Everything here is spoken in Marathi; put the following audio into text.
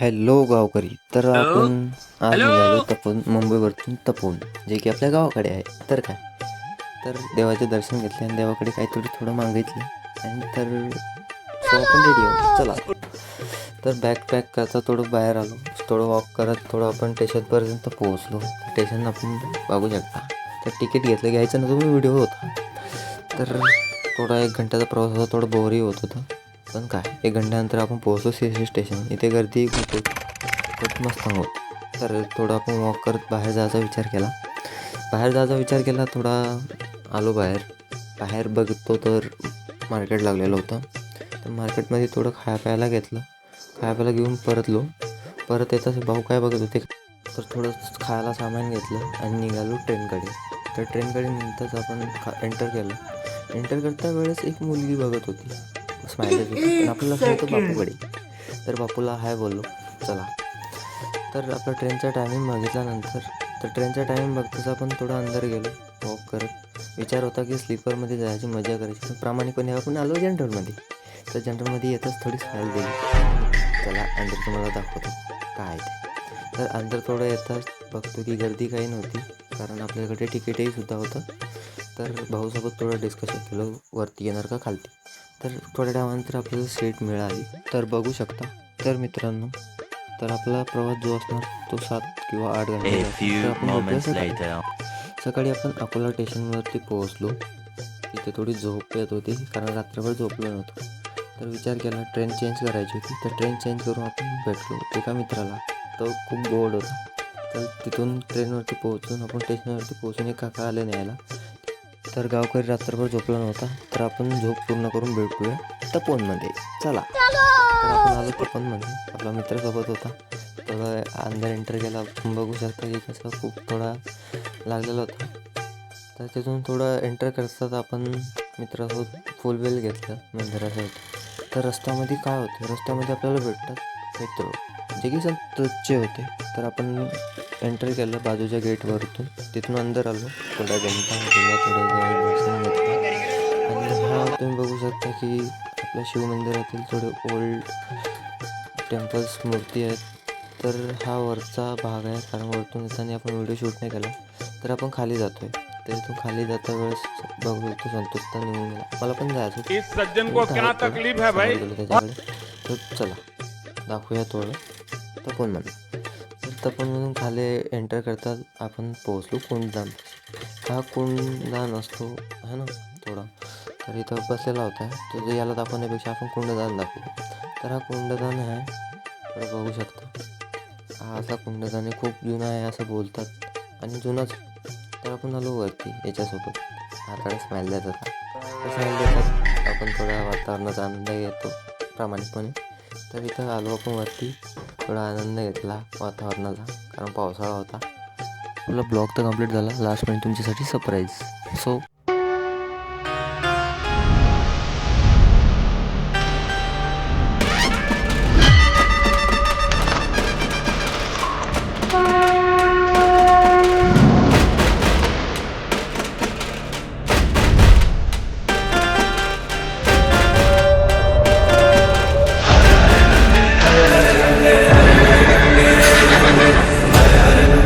हॅलो गावकरी तर? आपण आज? निघालो तपून मुंबईवरतून तपून जे की आपल्या गावाकडे आहे. तर काय? तर देवाचे दर्शन घेतले आणि देवाकडे काहीतरी थोडं मागितलं आणि तर सो आपण रेडी आहोत. चला. तर बॅग पॅक करता थोडं बाहेर आलो. थोडं वॉक करत थोडं आपण स्टेशनपर्यंत पोहोचलो. स्टेशन आपण बघू शकता. तर तिकीट घेतलं घ्यायचं ना तुम्ही व्हिडिओ होता. तर थोडा एक घंट्याचा प्रवास होता थोडं बोरही होत होतं. पण काय? एक घंट्यानंतर आपण पोहोचलो सी स्टेशन. इथे गर्दी खूप खूप मस्त होत तर थोडं आपण वॉक करत बाहेर जायचा विचार केला. बाहेर जायचा विचार केला थोडा आलो बाहेर. बाहेर बघतो तर मार्केट लागलेलं होतं. तर मार्केटमध्ये थोडं खाया प्यायला घेतलं. खाया प्यायला घेऊन परतलो. परत येताच भाऊ काय बघत होते? तर थोडं खायला सामान घेतलं आणि निघालो ट्रेनकडे. तर ट्रेनकडे निघताच आपण खा एंटर केलं. एंटर करता वेळेस एक मुलगी बघत होती. स्माईल पण आपल्याला असं होतं बापूकडे तर बापूला हाय बोललो. चला. तर आपला ट्रेनचा टायमिंग बघितल्यानंतर तर ट्रेनचा टायमिंग बघताच आपण थोडं अंदर गेलो. वॉक करत. विचार होता की स्लीपरमध्ये जायची मजा करायची. पण प्रामाणिकपणे आपण आलो जनरलमध्ये तर जनरलमध्ये येताच थोडी स्माईल दिली. चला अंदर तुम्हाला दाखवतो. काय ते. तर अंदर थोडं येताच बघतो की गर्दी काही नव्हती. कारण आपल्याकडे तिकीटही सुद्धा होतं. तर भाऊसोबत थोडं डिस्कशन केलं. वरती येणार का खालती? तर थोड्या टायमानंतर आपल्याला सीट मिळाली. तर बघू शकता. तर मित्रांनो तर आपला प्रवास जो असणार तो सात किंवा आठ घंटे. सकाळी आपण अकोला स्टेशनवरती पोहोचलो. तिथे थोडी झोप येत होती कारण रात्रभर झोपलो नव्हतो. तर विचार केला ट्रेन चेंज करायची होती. तर ट्रेन चेंज करून आपण भेटलो एका मित्राला. तो खूप गोड होता. तर तिथून ट्रेनवरती पोहोचून आपण स्टेशनवरती पोहोचून एक काका आले न्यायला. तर गावकरी रात्रभर झोपला नव्हता तर आपण झोप पूर्ण करून भेटूया तपोनमध्ये चला. तर आपण आलो तपोनमध्ये आपला मित्रासोबत होता. थोडा अंदर एंटर केला. बघू शकता की कसं खूप थोडा लागलेला होता. तर तिथून थोडं एंटर करतात आपण मित्रासोबत फुल बिल घेतलं मंदिरासोबत. तर रस्त्यामध्ये काय होतं? रस्त्यामध्ये आपल्याला भेटतात मित्र. जे की संतचे होते. तर आपण एंटर केलं बाजूच्या गेटवरतून तिथून अंदर आलो. थोड्या घंटा थोडं जवळ दर्शन घेतलं. आणि हा तुम्ही बघू शकता की आपल्या शिवमंदिरातील थोडे ओल्ड टेम्पल्स मूर्ती आहेत. तर हा वरचा भाग आहे कारण वरतून येताना आपण व्हिडिओ शूट नाही केला. तर आपण खाली जातोय. तर इथून खाली जाता वेळेस बघू शकतो संतोषता निघून गेला. मला पण जायचं सज्जन को क्या तकलीफ है भाई? त्याच्याकडे. तर चला दाखवूया थोडं. तपोनमध्ये तर म्हणून खाली एंटर करतात आपण पोहोचलो कुंडदान हा कुंडदान असतो है ना? थोडा. तर इथं बसलेला होता. तो जे याला दाखवण्यापेक्षा आपण कुंडदान दाखवू. तर हा कुंडदान आहे. तर बघू शकता. हा असा कुंडदान आहे खूप जुना आहे असं बोलतात. आणि जुनाच तर आपण आलो वरती याच्यासोबत. हाताने स्माईल देत होता स्माईल देतात. आपण थोड्या वातावरणाचा आनंद घेतो प्रामाणिकपणे. तर इथं आलो आपण वरती. थोडा आनंद घेतला वातावरणाचा कारण पावसाळा होता. आपला ब्लॉग तर कंप्लीट झाला. लास्ट मिनिट तुमच्यासाठी सरप्राईज सो